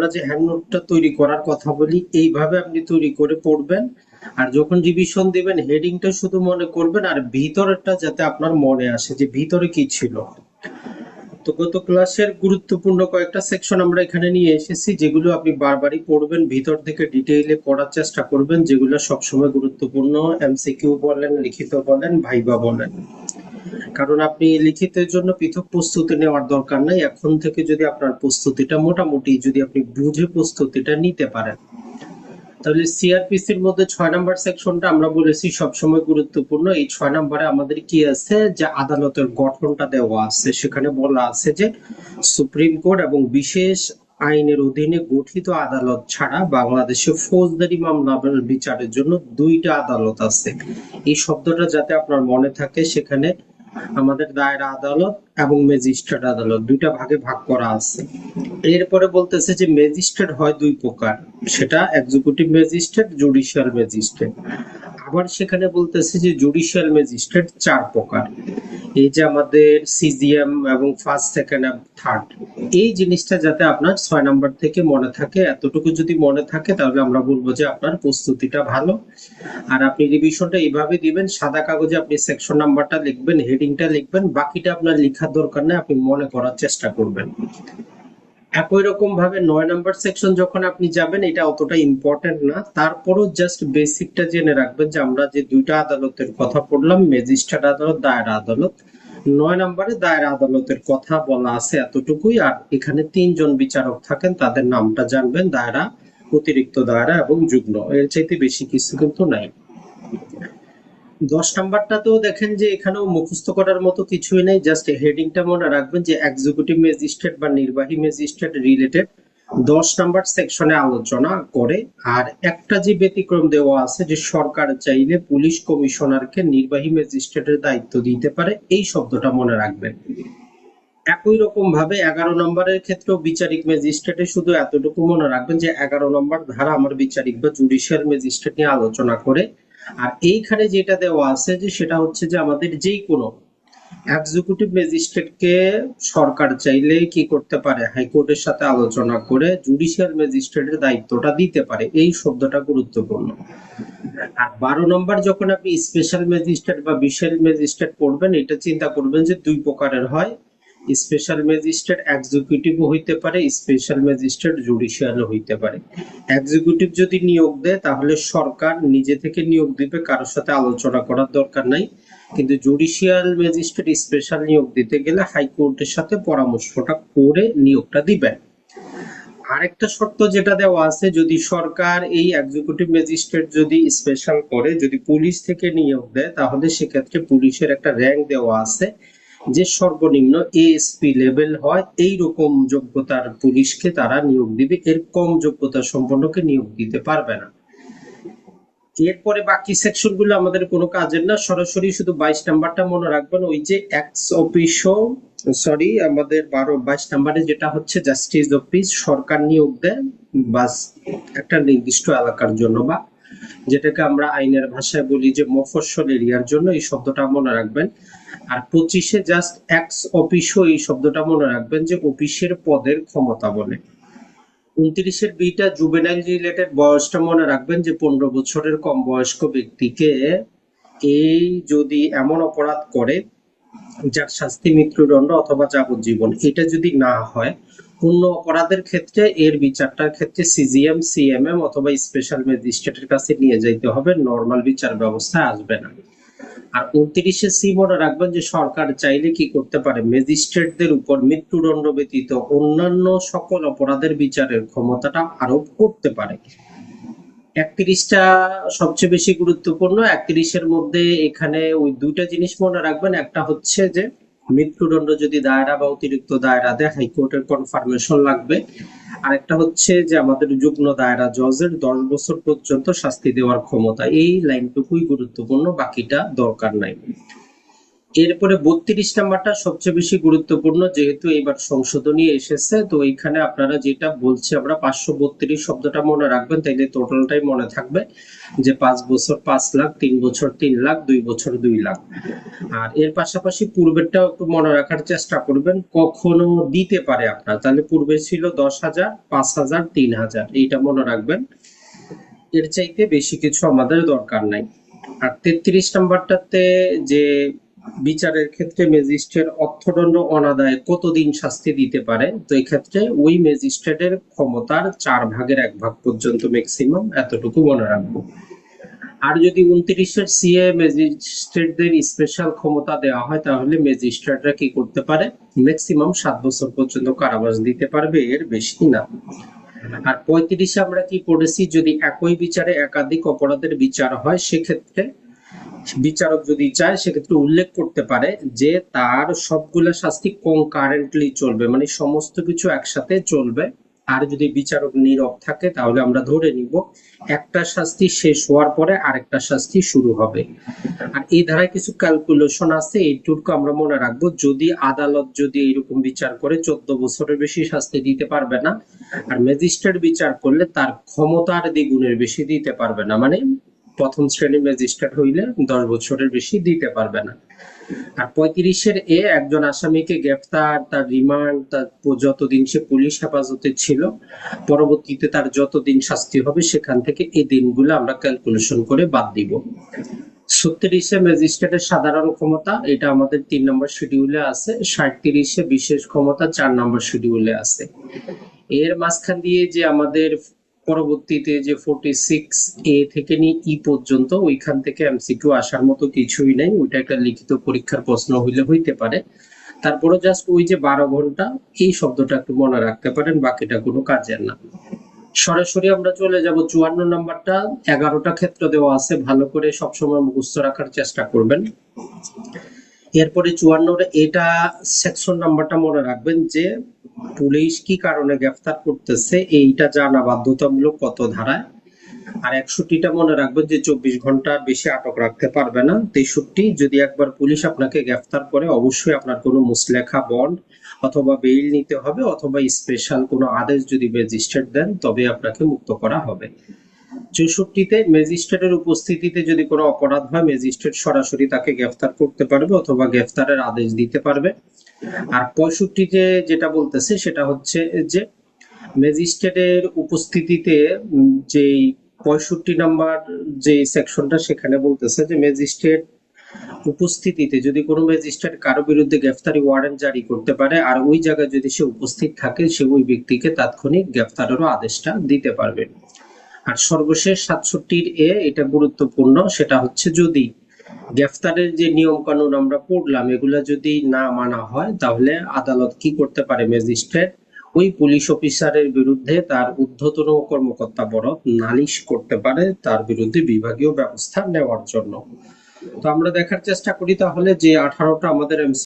আমরা যে হ্যান্ড নোটটা তৈরি করার কথা বলি, এইভাবে আপনি তৈরি করে পড়বেন। আর যখন রিভিশন দিবেন হেডিংটা শুধু মনে করবেন আর ভিতরেরটা যাতে আপনার মনে আসে যে ভিতরে কি ছিল। তো গত ক্লাসের গুরুত্বপূর্ণ কয়েকটা সেকশন আমরা এখানে নিয়ে এসেছি, যেগুলো আপনি বারবারই পড়বেন, ভিতর থেকে ডিটেইলে পড়ার চেষ্টা করবেন, যেগুলো সবসময় গুরুত্বপূর্ণ। এমসিকিউ বলেন, লিখিত বলেন ভাইবা বলেন। কারণ আপনি লিখিতের জন্য পৃথক প্রস্তুতি নেওয়ার দরকার নাই। এখন থেকে যদি আপনার প্রস্তুতিটা মোটামুটি যদি আপনি বুঝে প্রস্তুতিটা নিতে পারেন। তাহলে সিআরপিসির মধ্যে ছয় নাম্বার সেকশনটা আমরা বলেছি সবসময় গুরুত্বপূর্ণ। এই ছয় নাম্বারে আমাদের কি আছে? যে আদালতের গঠনটা দেওয়া আছে। সেখানে বলা আছে যে সুপ্রিম কোর্ট এবং বিশেষ আইনের অধীনে গঠিত আদালত ছাড়া বাংলাদেশে ফৌজদারি মামলা বিচারের জন্য দুইটা আদালত আছে। এই শব্দটা যাতে আপনার মনে থাকে, সেখানে আমাদের দায়রা আদালত এবং ম্যাজিস্ট্রেট আদালত দুইটা ভাগে ভাগ করা আছে। এরপরে বলতেছে যে ম্যাজিস্ট্রেট হয় দুই প্রকার, সেটা এক্সিকিউটিভ ম্যাজিস্ট্রেট জুডিশিয়াল ম্যাজিস্ট্রেট। আবার সেখানে বলতেছে যে জুডিশিয়াল ম্যাজিস্ট্রেট চার প্রকার। এই যে আমাদের সিজিএম এবং ফার্স্ট সেকেন্ড থার্ড এই জিনিসটা যাতে আপনার ছয় নাম্বার থেকে মনে থাকে, এতটুকু যদি মনে থাকে, তাহলে আমরা বলব যে আপনার প্রস্তুতিটা ভালো। আর আপনি রিভিশনটা এইভাবে দিবেন, সাদা কাগজে আপনি সেকশন নাম্বারটা লিখবেন হেডিংটা লিখবেন, বাকিটা আপনার লেখার দরকার নেই, আপনি মনে করার চেষ্টা করবেন। একই রকম ভাবে নয় নাম্বার সেকশন যখন আপনি যাবেন, এটা অতটা ইম্পর্টেন্ট না। তারপরও জাস্ট বেসিকটা জেনে রাখবেন যে আমরা যে দুইটা আদালতের কথা পড়লাম ম্যাজিস্ট্রেট আদালত, দায়রা আদালত, নয় নম্বরে দায়রা আদালতের কথা বলা আছে এতটুকুই। আর এখানে তিনজন বিচারক থাকেন, তাদের নামটা জানবেন, দায়রা, অতিরিক্ত দায়রা এবং যুগ্ম। এর চাইতে বেশি কিছু কিন্তু নাই। দশ নাম্বারটাতেও দেখেন যে এখানেও মুখস্থ করার মতো কিছুই নেই। জাস্ট হেডিংটা মনে রাখবেন যে এক্সিকিউটিভ ম্যাজিস্ট্রেট বা নির্বাহী ম্যাজিস্ট্রেট রিলেটেড দশ নাম্বার সেকশনে আলোচনা করে আর একটা যে ব্যতিক্রম দেওয়া আছে যে সরকার চাইলে পুলিশ কমিশনারকে নির্বাহী ম্যাজিস্ট্রেটের দায়িত্ব দিতে পারে, এই শব্দটা মনে রাখবেন। একই রকম ভাবে এগারো নম্বরের ক্ষেত্রেও বিচারিক ম্যাজিস্ট্রেটে শুধু এতটুকু মনে রাখবেন যে এগারো নম্বর ধারা আমার বিচারিক বা জুডিশিয়াল ম্যাজিস্ট্রেট নিয়ে আলোচনা করে আর এইখানে যেটা দেওয়া আছে যে সেটা হচ্ছে যে আমাদের যেই কোনো এক্সিকিউটিভ ম্যাজিস্ট্রেটকে সরকার চাইলে কি করতে পারে? হাইকোর্টের সাথে আলোচনা করে জুডিশিয়াল ম্যাজিস্ট্রেটের দায়িত্বটা দিতে পারে। এই শব্দটা গুরুত্বপূর্ণ। আর বারো নম্বর যখন আপনি স্পেশাল ম্যাজিস্ট্রেট বা বিশেষ ম্যাজিস্ট্রেট পড়বেন, এটা চিন্তা করবেন যে দুই প্রকারের হয়। স্পেশাল ম্যাজিস্ট্রেট এক্সিকিউটিভও হইতে পারে স্পেশাল ম্যাজিস্ট্রেট জুডিশিয়ালও হইতে পারে। এক্সিকিউটিভ যদি নিয়োগ দেয়, তাহলে সরকার নিজে থেকে নিয়োগ দিবে, কারোর সাথে আলোচনা করার দরকার নাই। কিন্তু জুডিশিয়াল ম্যাজিস্ট্রেট স্পেশাল নিয়োগ দিতে গেলে হাইকোর্টের সাথে পরামর্শটা করে নিয়োগটা দিবেন। আরেকটা শর্ত যেটা দেওয়া আছে, যদি সরকার এই এক্সিকিউটিভ ম্যাজিস্ট্রেট যদি স্পেশাল করে, যদি পুলিশ থেকে নিয়োগ দেয়, তাহলে সেক্ষেত্রে পুলিশের একটা র্যাঙ্ক দেওয়া আছে। যে সর্বনিম্ন এএসপি লেভেল হয় এই রকম যোগ্যতার পুলিশকে তারা নিয়োগ দিবে। এর কম যোগ্যতা সম্পন্নকে নিয়োগ দিতে পারবে না। এরপরে বাকি সেকশনগুলো আমাদের কোনো কাজের না। সরাসরি শুধু বাইশ নাম্বারটা মনে রাখবেন, ওই যে এক্স অফিসও সরি আমাদের বারো, বাইশ নাম্বারে যেটা হচ্ছে জাস্টিস অফিস সরকার নিয়োগ দেয়, বাস একটা নির্দিষ্ট এলাকার জন্য বা যেটাকে আমরা আইনের ভাষায় বলি যে মফস্বল এরিয়ার জন্য এই শব্দটা মনে রাখবেন। আর পঁচিশে জাস্ট এক্স অফিসও এই শব্দটা মনে রাখবেন যে অফিসের পদের ক্ষমতা বলে। উনত্রিশের বিটা জুবেনাইল রিলেটেড বয়সটা মনে রাখবেন যে পনেরো বছরের কম বয়স্ক ব্যক্তিকে এই যদি এমন অপরাধ করে যার শাস্তি মৃত্যুদণ্ড অথবা যাবজ্জীবন, এটা যদি না হয় অন্য অপরাধের ক্ষেত্রে এর বিচারটার ক্ষেত্রে সিজিএম, সিএমএম অথবা স্পেশাল ম্যাজিস্ট্রেটের কাছে নিয়ে যাইতে হবে। নর্মাল বিচার ব্যবস্থায় আসবে না। আর উনত্রিশে সি মনে রাখবেন যে সরকার চাইলে কি করতে পারে? ম্যাজিস্ট্রেটদের উপর মৃত্যুদণ্ড ব্যতীত অন্যান্য সকল অপরাধের বিচারের ক্ষমতাটা আরোপ করতে পারে। একত্রিশটা সবচেয়ে বেশি গুরুত্বপূর্ণ। একত্রিশের মধ্যে এখানে ওই দুইটা জিনিস মনে রাখবেন। একটা হচ্ছে যে মৃত্যুদণ্ড যদি দায়রা বা অতিরিক্ত দায়রা দেয় হাইকোর্টের কনফার্মেশন লাগবে। আরেকটা হচ্ছে যে আমাদের যুগ্ম দায়রা জজের দশ বছর পর্যন্ত শাস্তি দেওয়ার ক্ষমতা। এই লাইনটুকুই গুরুত্বপূর্ণ, বাকিটা দরকার নাই। এরপরে বত্রিশ নাম্বারটা সবচেয়ে বেশি গুরুত্বপূর্ণ, যেহেতু এবার সংশোধনী এসেছে, তো এখানে আপনারা যেটা বলছি, আমরা পাঁচশো বত্রিশ শব্দটা মনে রাখবেন, তাইলে টোটালটাই মনে থাকবে, যে পাঁচ বছর পাঁচ লাখ, তিন বছর তিন লাখ, দুই বছর দুই লাখ। আর এর পাশাপাশি পূর্বেরটাও একটু মনে রাখার চেষ্টা করবেন, কখনো দিতে পারে আপনার, তাহলে পূর্বে ছিল দশ হাজার, পাঁচ হাজার, তিন হাজার, এইটা মনে রাখবেন। এর চাইতে বেশি কিছু আমাদের দরকার নাই। আর তেত্রিশ নাম্বারটাতে যে বিচারের ক্ষেত্রে ম্যাজিস্ট্রেট অর্থদণ্ড অনাদায়ে কতদিন শাস্তি দিতে পারে? তো এই ক্ষেত্রে ওই ম্যাজিস্ট্রেটের ক্ষমতার চার ভাগের এক ভাগ পর্যন্ত ম্যাক্সিমাম এতটুকু মনে রাখব। আর যদি উনত্রিশের সিএ ম্যাজিস্ট্রেটদের স্পেশাল ক্ষমতা দেওয়া হয়, তাহলে ম্যাজিস্ট্রেটরা কি করতে পারে? ম্যাক্সিমাম সাত বছর পর্যন্ত কারাবাস দিতে পারবে, এর বেশি না। আর পঁয়ত্রিশে আমরা কি পড়েছি? যদি একই বিচারে একাধিক অপরাধের বিচার হয়, সেক্ষেত্রে বিচারক যদি চায়, সেক্ষেত্রে উল্লেখ করতে পারে যে তার সবগুলো শাস্তি কনকারেন্টলি চলবে মানে সমস্ত কিছু একসাথে চলবে। আর যদি বিচারক নীরব থাকে, তাহলে আমরা ধরে নিব একটা শাস্তি শেষ হওয়ার পরে আরেকটা শাস্তি শুরু হবে। আর এই ধারায় কিছু ক্যালকুলেশন আছে, এইটুকু আমরা মনে রাখব। যদি আদালত যদি এরকম বিচার করে, চোদ্দ বছরের বেশি শাস্তি দিতে পারবে না, আর ম্যাজিস্ট্রেট বিচার করলে তার ক্ষমতার দ্বিগুণের বেশি দিতে পারবে না মানে প্রথম শ্রেণির ম্যাজিস্ট্রেট হইলে দশ বছরের বেশি দিতে পারবে না। আর পঁয়ত্রিশের এ একজন আসামিকে গ্রেফতার তার রিমান্ড, তার যতদিন সে পুলিশ হেফাজতে ছিল, পরবর্তীতে তার যতদিন শাস্তি হবে সেখান থেকে এই দিনগুলো আমরা ক্যালকুলেশন করে বাদ দিব। ছত্রিশে ম্যাজিস্ট্রেটের সাধারণ ক্ষমতা, এটা আমাদের তিন নম্বর শিডিউলে আছে। সাঁত্রিশে বিশেষ ক্ষমতা, চার নম্বর শিডিউলে আছে। এর মাঝখান দিয়ে যে আমাদের পরবর্তীতে যে ফোর্টি সিক্স এ থেকে নিয়ে ই পর্যন্ত, ওইখান থেকে এমসিকিউ আসার মতো কিছুই নাই। ওইটা একটা লিখিত পরীক্ষার প্রশ্ন হইলে হইতে পারে। তারপরে জাস্ট ওই যে বারো ঘণ্টা, এই শব্দটা একটু মনে রাখতে পারেন, বাকিটা কোনো কাজের না। সরাসরি আমরা চলে যাব চুয়ান্ন নাম্বারটা। এগারোটা ক্ষেত্র দেওয়া আছে, ভালো করে সবসময় মুখস্থ রাখার চেষ্টা করবেন। এরপরে চুয়ান্ন এটা সেকশন নাম্বারটা মনে রাখবেন যে পুলিশ কি কারণে গ্রেফতার করতেছে, এইটা জানা বাধ্যতামূলক কত ধারায়? আর একষট্টিটা মনে রাখবেন যে চব্বিশ ঘণ্টার বেশি আটক রাখতে পারবে না। তেষট্টি, যদি একবার পুলিশ আপনাকে গ্রেফতার করে, অবশ্যই আপনার কোনো মুসলেখা বন্ড অথবা বেইল নিতে হবে অথবা স্পেশাল কোনো আদেশ যদি ম্যাজিস্ট্রেট দেন তবে আপনাকে মুক্ত করা হবে। চৌষট্টিতে ম্যাজিস্ট্রেটের উপস্থিতিতে যদি কোনো অপরাধ হয়, ম্যাজিস্ট্রেট সরাসরি তাকে গ্রেফতার করতে পারবে অথবা গ্রেফতারের আদেশ দিতে পারবে। আর পঁয়ষট্টিতে যেটা বলতেছে, সেটা হচ্ছে যে ম্যাজিস্ট্রেটের উপস্থিতিতে যেই পঁয়ষট্টি নাম্বার যে সেকশনটা, সেখানে বলতেছে যে ম্যাজিস্ট্রেট উপস্থিতিতে যদি কোনো ম্যাজিস্ট্রেট কারও বিরুদ্ধে গ্রেফতারি ওয়ারেন্ট জারি করতে পারে, আর ওই জায়গায় যদি সে উপস্থিত থাকে, সে ওই ব্যক্তিকে তাৎক্ষণিক গ্রেফতারেরও আদেশটা দিতে পারবে। আর সর্বশেষ সাতষট্টির এ এটা গুরুত্বপূর্ণ, সেটা হচ্ছে যদি গ্রেফতারের যে নিয়ম কানুন আমরা পড়লাম, এগুলা যদি না মানা হয়, তাহলে আদালত কি করতে পারে ম্যাজিস্ট্রেট? ওই পুলিশ অফিসারের বিরুদ্ধে তার ঊর্ধ্বতন কর্মকর্তা বরফ নালিশ করতে পারে, তার বিরুদ্ধে বিভাগীয় ব্যবস্থা নেওয়ার জন্য। তো আমরা দেখার চেষ্টা করি তাহলে যে আঠারোটা আমাদের